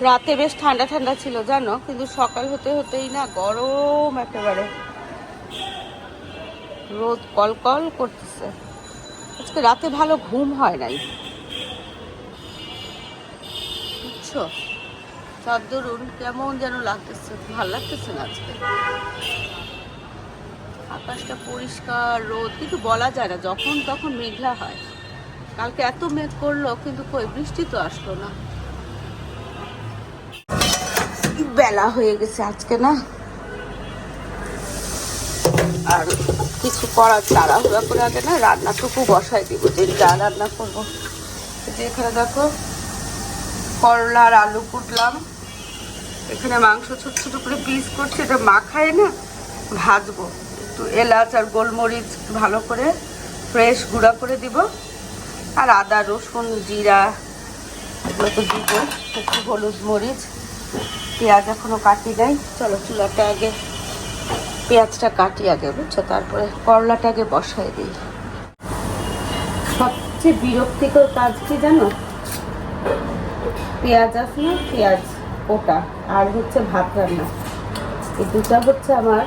রাতে বেশ ঠান্ডা ঠান্ডা ছিল, জানো? কিন্তু সকাল হতে হতেই না গরম একেবারে। রোদ কলকল করতেছে। আজকে রাতে ভালো ঘুম হয় নাই। বুঝছ? চাদরুন কেমন যেন লাগতেছে, ভালো লাগতেছে না আজকে। আকাশটা পরিষ্কার, রোদ, কিন্তু বলা যায় না, যখন তখন মেঘলা হয়। কালকে এত মেঘ করল, কিন্তু কই, বৃষ্টি তো আসলো না। বেলা হয়ে গেছে আজকে, না? আর কিছু করার তাড়াহুড়া করে আগে, না, রান্নাটুকু বসাই দিব, যে যা রান্না করব। এখানে দেখো, করলা আর আলু কুটলাম। এখানে মাংস ছোট ছোট করে পিস করছি, এটা মাখায় না, ভাজবো। একটু এলাচ আর গোলমরিচ ভালো করে ফ্রেশ গুঁড়া করে দিব। আর আদা, রসুন, জিরা এগুলো তো দিব, একটু হলুদ মরিচ। পেঁয়াজ এখনও কাটি নাই। চলো চুলাটা আগে, পেঁয়াজটা কাটি আগে বুঝছ? তারপরে করলাটা আগে বসাই দিই। সবচেয়ে বিরক্তিকর কাজ কি জানো? পেঁয়াজ না, পেঁয়াজ ওটা আর হচ্ছে ভাত রান্না। এই দুটা হচ্ছে আমার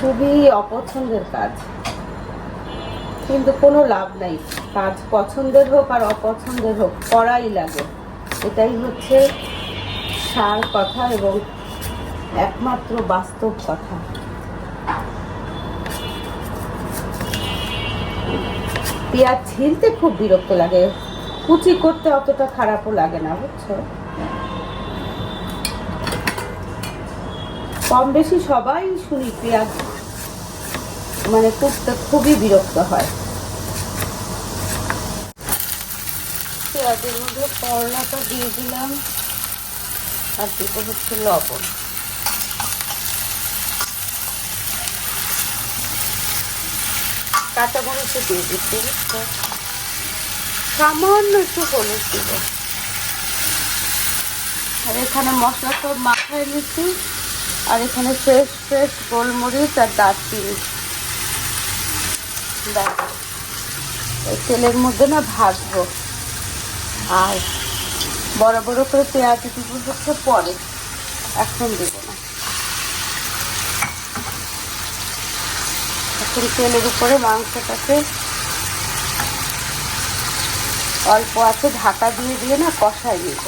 খুবই অপছন্দের কাজ। কিন্তু কোনো লাভ নাই। কাজ পছন্দের হোক আর অপছন্দের হোক, করাই লাগে। এটাই হচ্ছে সার কথা এবং একমাত্র বাস্তব কথা। পেঁয়াজ ছিলতে খুব বিরক্ত লাগে। কুচি করতে অতটা খারাপও লাগে না, বুঝছ? কম বেশি সবাই শুনি পেঁয়াজ মানে করতে খুবই বিরক্ত হয়। পেঁয়াজের মধ্যে করলাটা দিয়ে দিলাম। আর দিতে হচ্ছে লবণ। কাঁচা মরিচও দিয়ে দিচ্ছি। সামান্য একটু হলুদ দিব। আর এখানে মশলা সব মাখায় নিচ্ছি। আর এখানে ফ্রেশ ফ্রেশ গোলমরিচ আর দারচিনি। এই তেলের মধ্যে না ভাজবো। আর বড় বড় করে পেঁয়াজ দিব হচ্ছে পরে। এখন দেব না। এখন তেলের উপরে মাংসটাকে অল্প আছে, ঢাকা দিয়ে দিয়ে না কষাই নিব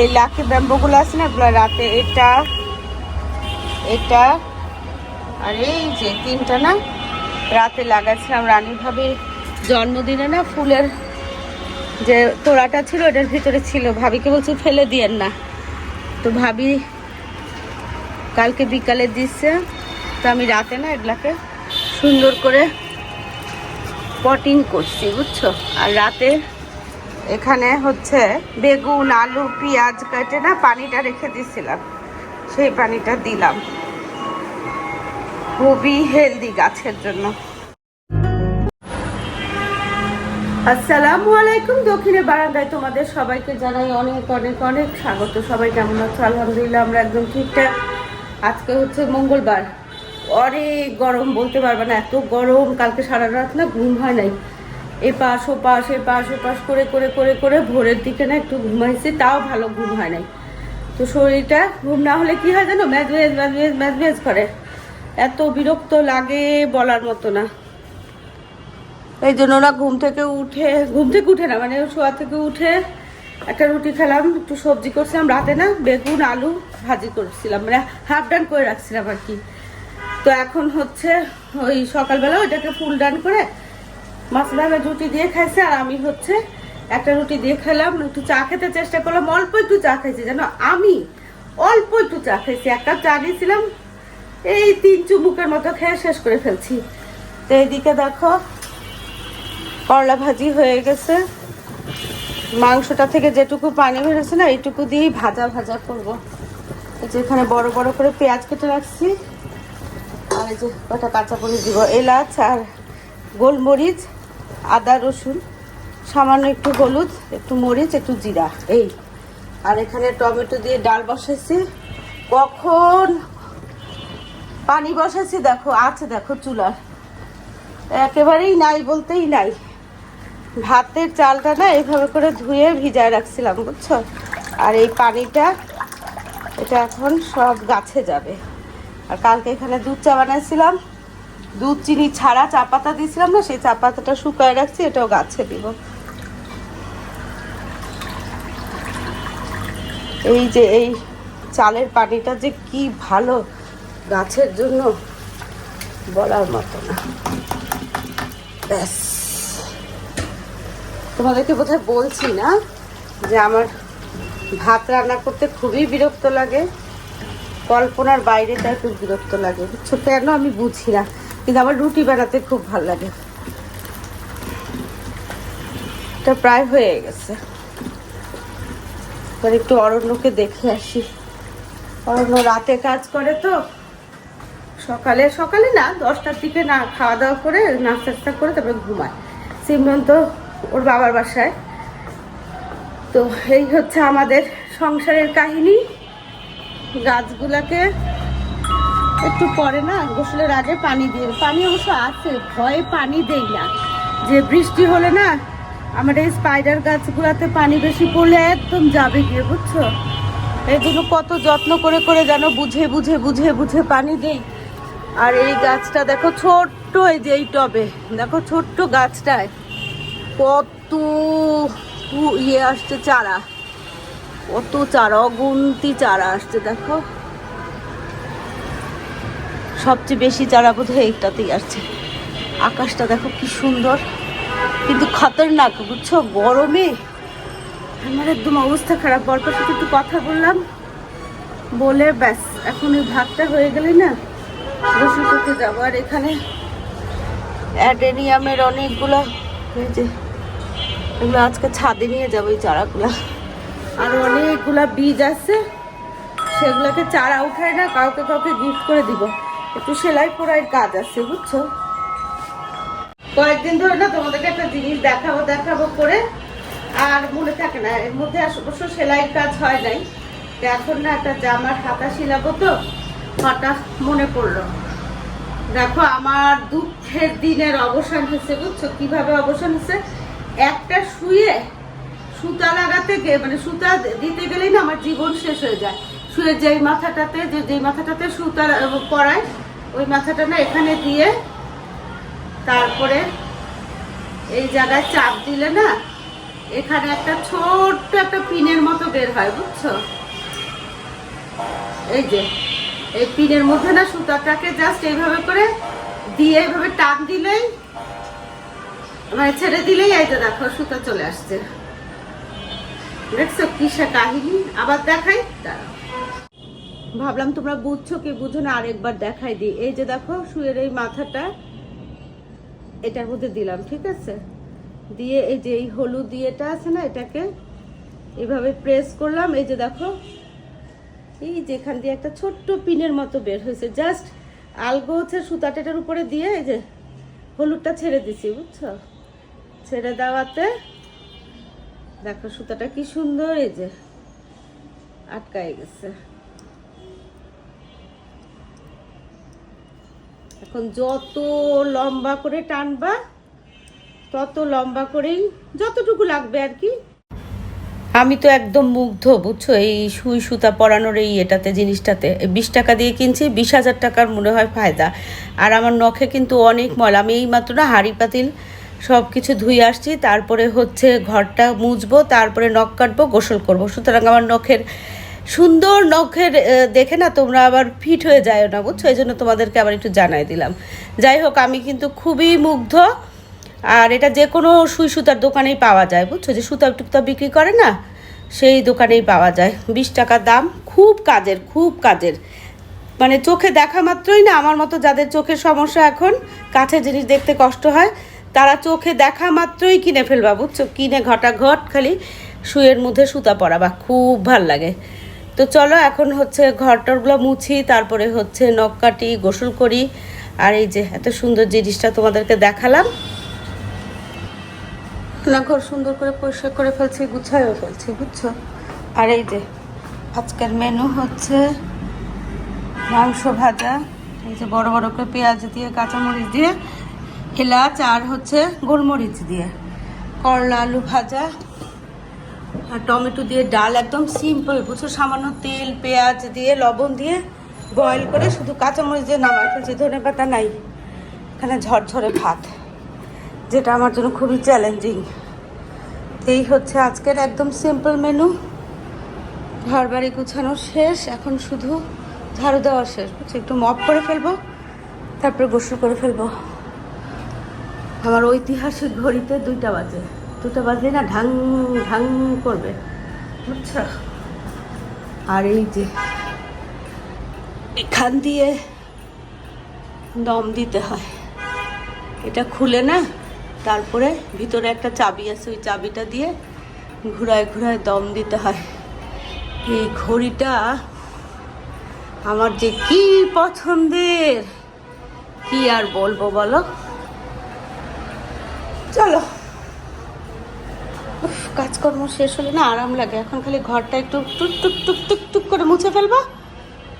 এই লাকি ব্যাম্বোগুলো আছে না এগুলো রাতে? এটা এটা, আর এই যে তিনটা না? রাতে লাগাচ্ছিলাম রানী ভাবির জন্মদিনে না ফুলের যে তোড়াটা ছিল, এটার ভিতরে ছিল। ভাবিকে বলছি, ফেলে দিয়েন না। তো ভাবি কালকে বিকালে দিচ্ছে। তো আমি রাতে না এগুলাকে সুন্দর করে পটিং করছি, বুঝছ? আর রাতে এখানে হচ্ছে বেগুন, আলু, পেঁয়াজ কেটে না পানিটা রেখে দিয়েছিলাম সেই পানিটা দিলাম। খুবই হেলদি গাছের জন্য। আসসালামু আলাইকুম। দক্ষিণে বারান্দায় তোমাদের সবাইকে জানাই অনেক অনেক অনেক স্বাগত। সবাই কেমন আছো? আলহামদুলিল্লাহ, আমরা একদম ঠিকঠাক। আজকে হচ্ছে মঙ্গলবার। অনেক গরম, বলতে পারবে না, এত গরম। কালকে সারা রাত না ঘুম হয় নাই। এপাশ, ওপাশ এপাশ, ওপাশ করে করে করে করে ভোরের দিকে না একটু ঘুমাইছি, তাও ভালো ঘুম হয় নাই। তো শরীরটা ঘুম না হলে কি হয় জানো? ম্যাজমেজ ম্যাজমেজ ম্যাজমেজ করে। এত বিরক্ত লাগে বলার মতো না। এই জন্য ওরা ঘুম থেকে উঠে, ঘুম থেকে উঠে না মানে শোয়া থেকে উঠে একটা রুটি খেলাম, একটু সবজি করছিলাম, রাতে না বেগুন, আলু ভাজি করছিলাম মানে হাফ ডান করে রাখছিলাম আর কি। তো এখন হচ্ছে ওই সকালবেলা ওইটাকে ফুল ডান করে মাছলা রুটি দিয়ে খাইছে, আর আমি হচ্ছে একটা রুটি দিয়ে খেলাম, একটু চা খেতে চেষ্টা করলাম, অল্প একটু চা খাইছি, জানো? আমি অল্প একটু চা খাইছি, এক কাপ চা দিয়েছিলাম এই তিন চুমুকের মতো খেয়ে শেষ করে ফেলছি। তো এইদিকে দেখো, করলা ভাজি হয়ে গেছে। মাংসটা থেকে যেটুকু পানি বেরোছে না, এইটুকু দিয়েই ভাজা ভাজা করব। এই যে এখানে বড় বড় করে পেঁয়াজ কেটে রাখছি, আর এই যে কটা কাঁচা মরিচ দিব, এলাচ আর গোলমরিচ। আদা, রসুন, সামান্য একটু হলুদ, একটু মরিচ, একটু জিরা, এই। আর এখানে টমেটো দিয়ে ডাল বসাইছি। কখন পানি বসাইছি দেখো, আছে দেখো চুলার। একেবারেই নাই বলতেই নাই। ভাতের চালটা না এইভাবে করে ধুয়ে ভিজায় রাখছিলাম, বুঝছ? আর এই পানিটা, এটা এখন সব গাছে যাবে। আর কালকে এখানে দুধ চা বানাইছিলাম। দুধ, চিনি ছাড়া চা পাতা দিয়েছিলাম না, সেই চা পাতাটা শুকায় রাখছি, এটাও গাছে দিব। এই যে এই চালের পানিটা যে কি ভালো, গাছের জন্য বলার মতো না। ব্যাস। তোমাদেরকে বোধহয় বলছি না যে আমার ভাত রান্না করতে খুবই বিরক্ত লাগে, কল্পনার বাইরে খুব বিরক্ত লাগে। বুঝছ কেন? আমি বুঝি না। কিন্তু আমার রুটি বানাতে খুব ভালো লাগে। এটা প্রায় হয়ে গেছে। এবার একটু অরণ্যকে দেখে আসি। অরণ্য রাতে কাজ করে তো। সকালে সকালে না, দশটার দিকে না খাওয়া দাওয়া করে নাস্তা টাস্তা করে তারপরে ঘুমায়। সিমরন তো, ওর বাবার বাসায়। তো এই হচ্ছে আমাদের সংসারের কাহিনী। গাছগুলাকে একটু পরে না গোসলের আগে পানি দিয়ে পানি অবশ্য আছে, ভয়ে পানি দেই না। যে বৃষ্টি হলে না আমার এই স্পাইডার গাছগুলাতে পানি বেশি পড়লে একদম যাবে গিয়ে, বুঝছ? জন্য কত যত্ন করে করে যেন বুঝে বুঝে বুঝে বুঝে পানি দেই। আর এই গাছটা দেখো ছোট্ট এই যে এই টবে, দেখো ছোট্ট গাছটায় কত ইয়ে আসছে চারা, কত চারা, অগুন্তি চারা আসছে, দেখো। সবচেয়ে বেশি চারা বোধ হয় এইটাতেই আসছে আকাশটা দেখো কি সুন্দর। কিন্তু খতরনাক, বুঝছ? গরমে। আমার একদম অবস্থা খারাপ। বরটার সাথে একটু কথা বললাম। বলে ব্যাস, এখন ওই ভাতটা হয়ে গেলে না, গোসল করতে যাব। আর এখানে অ্যাডেনিয়ামের অনেকগুলো যে, এগুলো আজকে ছাদে নিয়ে যাব এই চারাগুলো। আর অনেকগুলা বীজ আছে। সেগুলোকে চারা উঠায় না, কাউকে কাউকে গিফট করে দিব। একটু সেলাই পোড়াই কাজ আছে, বুঝছ? কয়েকদিন ধরে না তোমাদেরকে একটা জিনিস দেখাবো দেখাবো করে, আর মনে থাকে না, এর মধ্যে অবশ্য সেলাইয়ের কাজ হয় নাই। এখন না একটা জামার হাতা শিলাবো তো, হঠাৎ মনে পড়ল। দেখো, আমার দুঃখের দিনের অবসান হয়েছে, বুঝছ? কীভাবে অবসান হয়েছে? একটা শুয়ে সুতা লাগাতে গিয়ে মানে সুতা দিতে গেলেই না আমার জীবন শেষ হয়ে যায়। শুয়ে যেই মাথাটাতে, যে যেই মাথাটাতে সুতা পরায়, ওই মাথাটা না এখানে দিয়ে তারপরে এই জায়গায় চাপ দিলে না এখানে একটা ছোট্ট একটা পিনের মতো বের হয়, বুঝছ? এই যে, এই পিনের মধ্যে না সুতাটাকে জাস্ট এইভাবে করে দিয়ে এইভাবে টান দিলেই মানে ছেড়ে দিলেই এই যে দেখো সুতা চলে আসছে। দেখছ কিসা কাহিনী? আবার দেখাই, দাঁড়াও। ভাবলাম তোমরা বুঝছ কি বুঝো না, আরেকবার দেখাই দিই। এই যে দেখো, শুয়ের এই মাথাটা, এটার মধ্যে দিলাম, ঠিক আছে? দিয়ে এই যে এই হলুদ দিয়েটা আছে না, এটাকে এভাবে প্রেস করলাম। এই যে দেখো, এই যেখান দিয়ে একটা ছোট্ট পিনের মতো বের হয়েছে। জাস্ট আলগো হচ্ছে সুতাটাটার উপরে দিয়ে এই যে হলুদটা ছেড়ে দিছি, বুঝছ? ছেড়ে দেওয়াতে দেখো সুতাটা কি সুন্দর, এই যে আটকায় গেছে। এখন যত লম্বা করে টানবা, তত লম্বা করেই যতটুকু লাগবে আর কি। আমি তো একদম মুগ্ধ, বুঝছ? এই সুই সুতা পরানোর এই এটাতে, জিনিসটাতে। বিশ টাকা দিয়ে কিনছি, বিশ হাজার টাকার মনে হয় ফায়দা। আর আমার নখে কিন্তু অনেক ময়লা। আমি এই মাত্র না হাঁড়ি পাতিল সব কিছু ধুয়ে আসছি, তারপরে হচ্ছে ঘরটা মুছবো, তারপরে নখ কাটবো, গোসল করব। সুতরাং আমার নখের সুন্দর নখের দেখে না তোমরা আবার ফিট হয়ে যায় না বুঝছ? এই জন্য তোমাদেরকে আবার একটু জানাই দিলাম। যাই হোক, আমি কিন্তু খুবই মুগ্ধ। আর এটা যে কোনো সুই সুতার দোকানেই পাওয়া যায় বুঝছ? যে সুতা টুকতা বিক্রি করে না, সেই দোকানেই পাওয়া যায়। বিশ টাকা দাম, খুব কাজের খুব কাজের। মানে চোখে দেখা মাত্রই না, আমার মতো যাদের চোখের সমস্যা এখন কাছের জিনিস দেখতে কষ্ট হয়, তারা চোখে দেখা মাত্রই কিনে ফেলবা বুঝছ? কিনে ঘটা ঘট খালি শুয়ের মধ্যে সুতা পরাবা, খুব ভালো লাগে। তো চলো, এখন হচ্ছে ঘরটরগুলো মুছি, তারপরে হচ্ছে নখ কাটি, গোসল করি। আর এই যে, এত সুন্দর জিনিসটা তোমাদেরকে দেখালাম। না, ঘর সুন্দর করে পরিষ্কার করে ফেলছি গুছাইও ফেলছি, বুঝছ? আর এই যে, আজকের মেনু হচ্ছে মাংস ভাজা, এই যে বড় বড় করে পেঁয়াজ দিয়ে, কাঁচামরিচ দিয়ে, এলাচ, আর হচ্ছে গোলমরিচ দিয়ে। করলা, আলু ভাজা আর টমেটো দিয়ে ডাল একদম সিম্পল বুঝছ? সামান্য তেল, পেঁয়াজ দিয়ে, লবণ দিয়ে বয়েল করে শুধু কাঁচামরিচ দিয়ে নামাই। ফেলছি, ধনে পাতা নাই, এখানে ঝরঝরে ভাত, যেটা আমার জন্য খুবই চ্যালেঞ্জিং এই হচ্ছে আজকের একদম সিম্পল মেনু ঘর বাড়ি গুছানো শেষ, এখন শুধু ঝাড়ু দেওয়া শেষ। বুঝছি, একটু মপ করে ফেলব, তারপরে গোসল করে ফেলব। আমার ঐতিহাসিক ঘড়িতে দুইটা বাজে। দুটা বাজলে না ঢাং ঢাং করবে। বুঝছ আর এই যে এখান দিয়ে দম দিতে হয়। এটা খুলে না তারপরে ভিতরে একটা চাবি আছে ওই চাবিটা দিয়ে ঘুরায় ঘুরায় দম দিতে হয়। এই ঘড়িটা আমার যে কি পছন্দের কি আর বলব বলো? চলো। কাজকর্ম শেষ হলে না আরাম লাগে। এখন খালি ঘরটা একটু টুক টুক টুক টুক টুক করে মুছে ফেলব।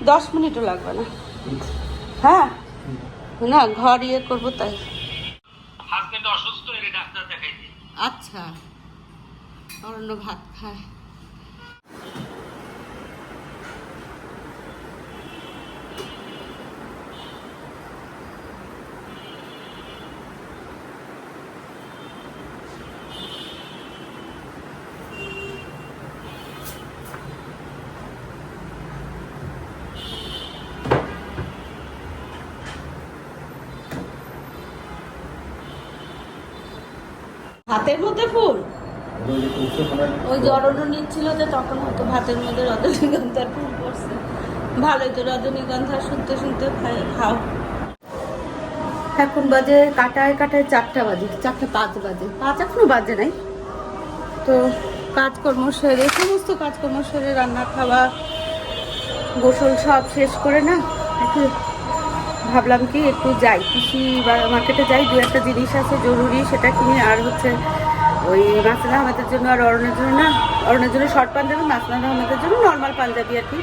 দশ মিনিটও লাগবে না। হ্যাঁ? না ঘর ইয়ে করব তাই। অসুস্থ এর ডাক্তার দেখাইছি আচ্ছা। অরণ্য ভাত খায়। হাতের মধ্যে ফুল? ওই অরণ্য নিচ্ছিল যে তখন হয়তো ভাতের মধ্যে রজনীগন্ধার ফুল পড়ছে। ভালোই তো রজনীগন্ধা শুনতে শুনতে খাও। এখন বাজে কাটায় কাটায় চারটা বাজে চারটা পাঁচ বাজে। পাঁচ এখনও বাজে নাই। তো কাজকর্ম সেরে সমস্ত কাজকর্ম সেরে রান্না খাওয়া গোসল সব শেষ করে না একটু ভাবলাম কি একটু যাই। কৃষি বা মার্কেটে যাই, দু একটা জিনিস আছে জরুরি, সেটা কিনে আর হচ্ছে ওই মাসলান আহমেদের জন্য আর অরণের জন্য না অরণের জন্য শর্ট পাঞ্জাবি মাসলান আহমেদের জন্য নর্মাল পাঞ্জাবি আর কি।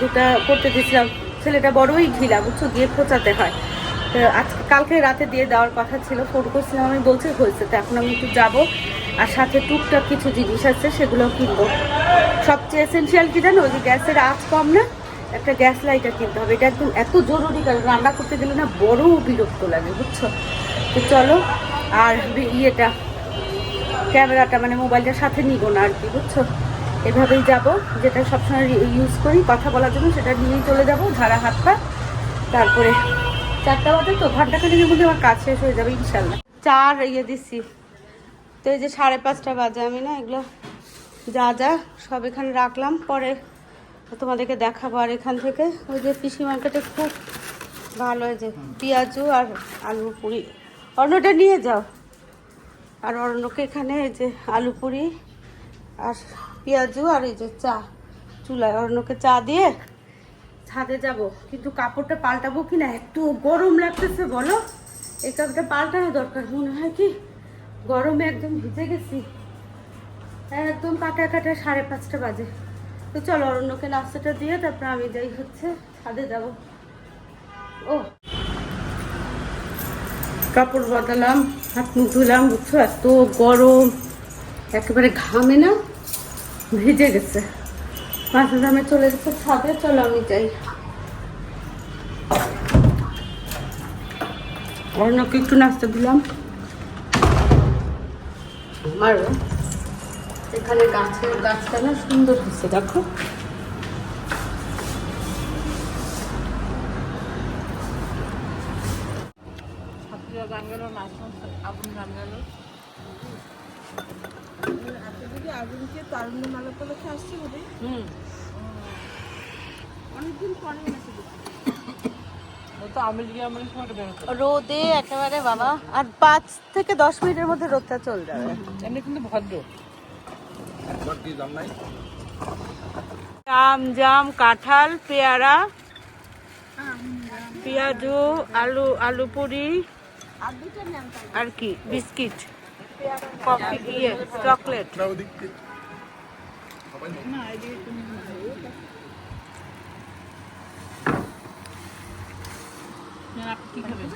দুটা করতে দিয়েছিলাম ছেলেটা বড়ই ঢিলা বুঝছ? গিয়ে খোঁচাতে হয়। তো আজকে, কালকে রাতে দিয়ে দেওয়ার কথা ছিল ফোন করছিলাম, আমি বলছি হয়েছে। তো এখন আমি একটু যাব আর সাথে টুকটাক কিছু জিনিস আছে সেগুলোও কিনবো। সবচেয়ে এসেন্সিয়াল কি জানো? ওই যে গ্যাসের আঁচ কম না? একটা গ্যাস লাইটার কিনতে হবে। এটা একদম এত জরুরি, কারণ রান্না করতে গেলে না বড় বিরক্ত লাগে, বুঝছ? তো চলো, আর ইয়েটা, ক্যামেরাটা মানে মোবাইলটার সাথে নিব না আর কি, বুঝছ? এভাবেই যাব, যেটা সবসময় ইউজ করি, কথা বলার জন্য সেটা নিয়েই চলে যাব, ঝাড়া হাত পা। তারপরে চারটা বাজে তো, ঘণ্টা খানিকের মধ্যে আমার কাজ শেষ হয়ে যাবে, ইনশাল্লাহ। চার ইয়ে দিচ্ছি তো এই যে সাড়ে পাঁচটা বাজে, আমি না এগুলো যা যা সব এখানে রাখলাম, পরে তোমাদেরকে দেখাবো আর এখান থেকে ওই যে কৃষি মার্কেটে খুব ভালো যে পেঁয়াজু আর আলু পুরি। অন্যটা নিয়ে যাও। আর অরণ্যকে এখানে এই যে আলু পুরি আর পেঁয়াজু আর এই যে চা চুলায়। অরণ্যকে চা দিয়ে ছাদে যাব। কিন্তু কাপড়টা পাল্টাবো কি না? একটু গরম লাগতেছে, বলো? এই কাপড়টা পাল্টানো দরকার। মনে হয় কি গরমে একদম ভিজে গেছি। একদম কাটা কাটা সাড়ে পাঁচটা বাজে। তো চলো অরণ্যকে নাস্তাটা দিয়ে তারপর আমি যাই হচ্ছে ছাদে যাব। ও। কাপড় বদলাম, হাত মুখ ধুলাম, বুঝছ? এত গরম, একেবারে ঘামে না? ভিজে গেছে। মাথা দামে চলে গেছে ছাদে, চলো আমি যাই। অরণ্যকে একটু নাস্তা দিলাম। আমারও এখানে গাছের গাছটা না সুন্দর হচ্ছে দেখো। রোদে একেবারে বাবা আর পাঁচ থেকে দশ মিনিটের মধ্যে রোদটা চলে যাবে। এমনি কিন্তু ভদ্র। আম জাম কাঁঠাল পেয়ারা পেঁয়াজু আলু আলু পুরি আর কি বিস্কিট কফি ইয়ে চকলেট। আপনি কি খাবেন?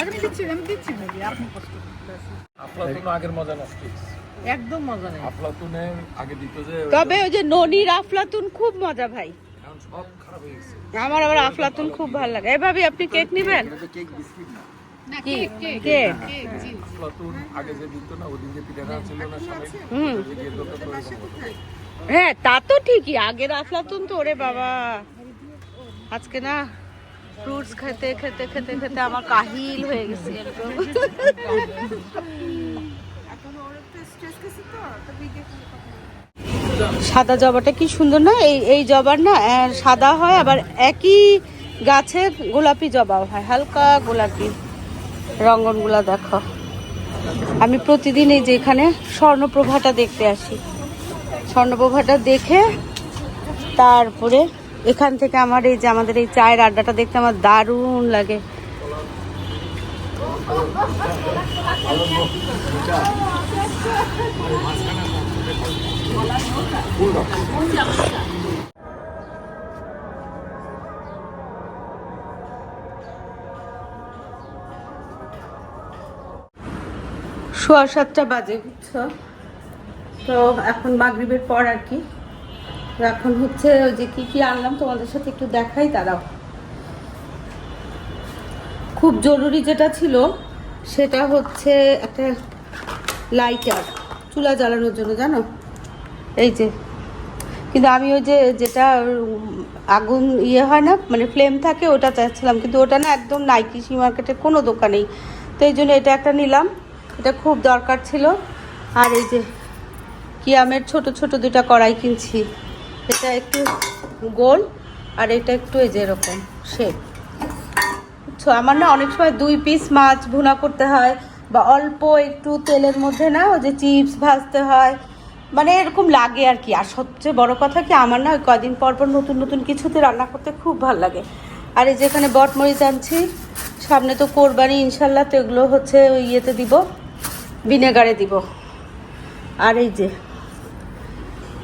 আমি দিচ্ছি আমি দিচ্ছি ভাবি আপনি কষ্ট আফলাতুন আগের মজা নষ্ট একদম মজা নেই। আফলাতুনে আগে দিত যে তবে ওই যে ননির আফলাতুন খুব মজা ভাই। এখন সব খারাপ হয়ে গেছে। আমার আবার আফলাতুন খুব ভালো লাগে। এভাবে আপনি কেক নেবেন? কেক বিস্কিট না। হ্যাঁ তা তো ঠিকই। আগের আফলাতুন তো ওরে বাবা। আজকে না ফ্রুটস খেতে খেতে খেতে খেতে আমার কাহিল হয়ে গেছে সাদা জবাটা কি সুন্দর না? এই এই জবার না সাদা হয়, আবার একই গাছের গোলাপি জবাও হয়। হালকা গোলাপি রঙ্গনগুলা দেখো। আমি প্রতিদিন এই যে এখানে স্বর্ণপ্রভাটা দেখতে আসি। স্বর্ণপ্রভাটা দেখে তারপরে এখান থেকে আমার এই যে আমাদের এই চায়ের আড্ডাটা দেখতে আমার দারুণ লাগে। সোয়া সাতটা বাজে, বুঝছ? তো এখন মাগরিবের পর আর কি। এখন হচ্ছে ওই যে কি কি আনলাম তোমাদের সাথে একটু দেখাই তারাও খুব জরুরি যেটা ছিল, সেটা হচ্ছে একটা লাইটার চুলা জ্বালানোর জন্য, জানো? এই যে, কিন্তু আমি ওই যে যেটা আগুন ইয়ে হয় না মানে ফ্লেম থাকে, ওটা চাচ্ছিলাম, কিন্তু ওটা না একদম নাই কৃষি মার্কেটে কোনো দোকানেই। তো এই জন্য এটা একটা নিলাম, এটা খুব দরকার ছিল। আর এই যে কিয়ামের ছোট ছোট দুটা কড়াই কিনছি। এটা একটু গোল আর এটা একটু এই যে এরকম শেপ বুঝছ আমার না অনেক সময় দুই পিস মাছ ভুনা করতে হয় বা অল্প একটু তেলের মধ্যে না ওই যে চিপস ভাজতে হয়। মানে এরকম লাগে আর কি। আর সবচেয়ে বড় কথা কি, আমার না ওই কদিন পর পর নতুন নতুন কিছুতে রান্না করতে খুব ভালো লাগে। আর এই যেখানে বটমরিচ আনছি, সামনে তো কোরবানি ইনশাল্লাহ, তো এগুলো হচ্ছে ওই ইয়েতে দিব, ভিনেগারে দিব। আর এই যে,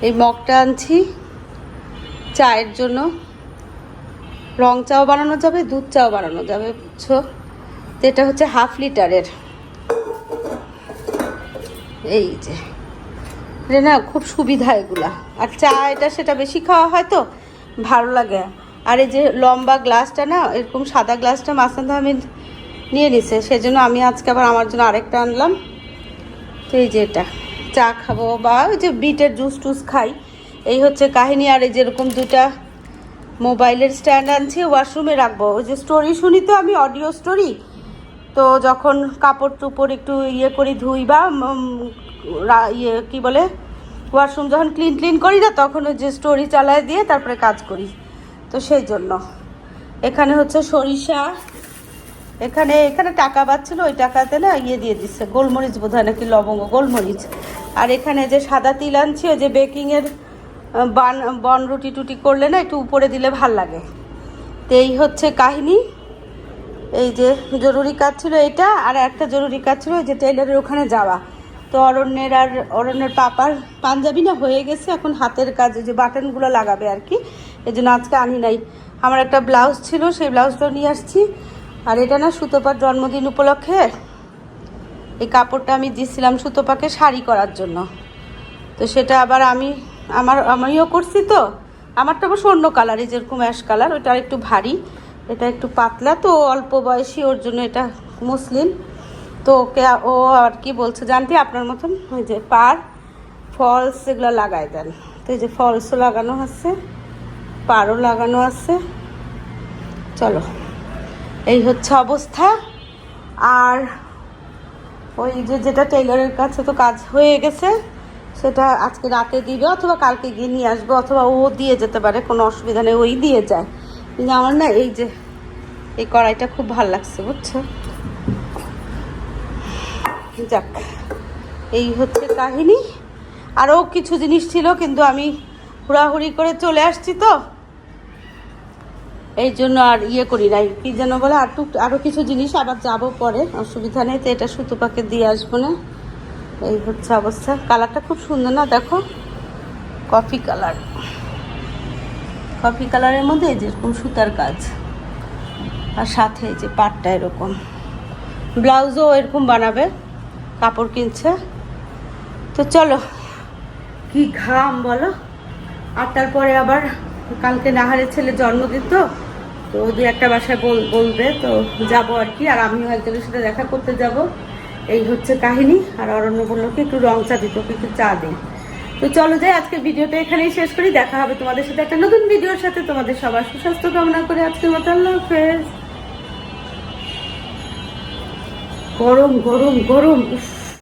এই মগটা আনছি চায়ের জন্য। রং চাও বানানো যাবে, দুধ চাও বানানো যাবে, বুঝছ? তো এটা হচ্ছে হাফ লিটারের। এই যে। এটা না খুব সুবিধা এগুলা। আর চা এটা সেটা বেশি খাওয়া হয় তো, ভালো লাগে। আর এই যে লম্বা গ্লাসটা না, এরকম সাদা গ্লাসটা মাসান্ত আমি নিয়ে নিছে, সেজন্য আমি আজকে আবার আমার জন্য আরেকটা আনলাম। তো এই যে এটা, চা খাব বা ওই যে বিটের জুস টুস খাই। এই হচ্ছে কাহিনী, আর এই যেরকম দুটা মোবাইলের স্ট্যান্ড আনছি, ওয়াশরুমে রাখব। ওই যে স্টোরি শুনি তো আমি অডিও স্টোরি তো যখন কাপড় চোপড় একটু ইয়ে করি, ধুই বা ইয়ে কি বলে, ওয়াশরুম যখন ক্লিন ক্লিন করি না, তখন ওই যে স্টোরি চালায় দিয়ে তারপরে কাজ করি। তো সেই জন্য। এখানে হচ্ছে সরিষা। এখানে এখানে টাকা পাচ্ছিল, ওই টাকাতে না ইয়ে দিয়ে দিচ্ছে, গোলমরিচ বোধ হয় নাকি লবঙ্গ, গোলমরিচ। আর এখানে যে সাদা তিল আনছি, ওই যে বেকিংয়ের বান, বন রুটি টুটি করলে না একটু উপরে দিলে ভালো লাগে। তো এই হচ্ছে কাহিনী। এই যে জরুরি কাজ ছিল এটা, আর একটা জরুরি কাজ ছিল যে টেইলারের ওখানে যাওয়া। তো অরণ্যের আর অরণ্যের পাপার পাঞ্জাবি না হয়ে গেছে, এখন হাতের কাজ যে বাটনগুলো লাগাবে আর কি। এই জন্য আজকে আনি নাই। আমার একটা ব্লাউজ ছিল, সেই ব্লাউজটাও নিয়ে আসছি। আর এটা না সুতোপার জন্মদিন উপলক্ষে, এই কাপড়টা আমি দিছিলাম সুতোপাকে শাড়ি করার জন্য। তো সেটা আবার আমি আমার, আমিও করছি তো। আমারটা অবশ্য অন্য কালারই যেরকম অ্যাশ কালার ওটা একটু ভারী। এটা একটু পাতলা, তো অল্প বয়সী, ওর জন্য এটা মুসলিম। তো ওকে, ও আর কি বলছে জানতে? আপনার মতন? ওই যে পার ফলস এগুলো লাগাই দেন। তো এই যে ফলসও লাগানো আছে, পারও লাগানো আছে। চলো, এই হচ্ছে অবস্থা। আর ওই যে যেটা টেইলরের কাছে তো কাজ হয়ে গেছে সেটা আজকে রাতে দিবে অথবা কালকে গিয়ে নিয়ে আসবে, অথবা ও দিয়ে যেতে পারে, কোনো অসুবিধা নেই, ওই দিয়ে যায়। কিন্তু আমার না এই যে, এই কড়াইটা খুব ভালো লাগছে, বুঝছ? যাক, এই হচ্ছে কাহিনী। আরও কিছু জিনিস ছিল, কিন্তু আমি হুড়াহুড়ি করে চলে আসছি তো। এই জন্য আর ইয়ে করি নাই, কি যেন বলে, আর টুক আরও কিছু জিনিস, আবার যাব পরে, অসুবিধা নেই, তো এটা সুতোপাকে দিয়ে আসব না। এই হচ্ছে অবস্থা। কালারটা খুব সুন্দর না? দেখো, কফি কালার। কফি কালারের মধ্যে এই যে সুতার কাজ। আর সাথে এই যে পাটটা এরকম। ব্লাউজও এরকম বানাবে, কাপড় কিনছে। তো চলো, কি ঘাম বলো? আটটার পরে আবার কালকে নাহারের ছেলে জন্মদিন তো তো দু একটা বাসায় বল, বলবে। তো যাব আর কি, আর আমিও একজনের সাথে দেখা করতে যাব। এই হচ্ছে কাহিনী, আর অরণ্য বলল কি একটু রং চা দিত একটু চা দিই। তো চলো যাই আজকে ভিডিওটা এখানেই শেষ করি। দেখা হবে তোমাদের সাথে একটা নতুন ভিডিওর সাথে। তোমাদের সবার সুস্বাস্থ্য কামনা করে আজকে মতো আল্লাহ গরম গরম গরম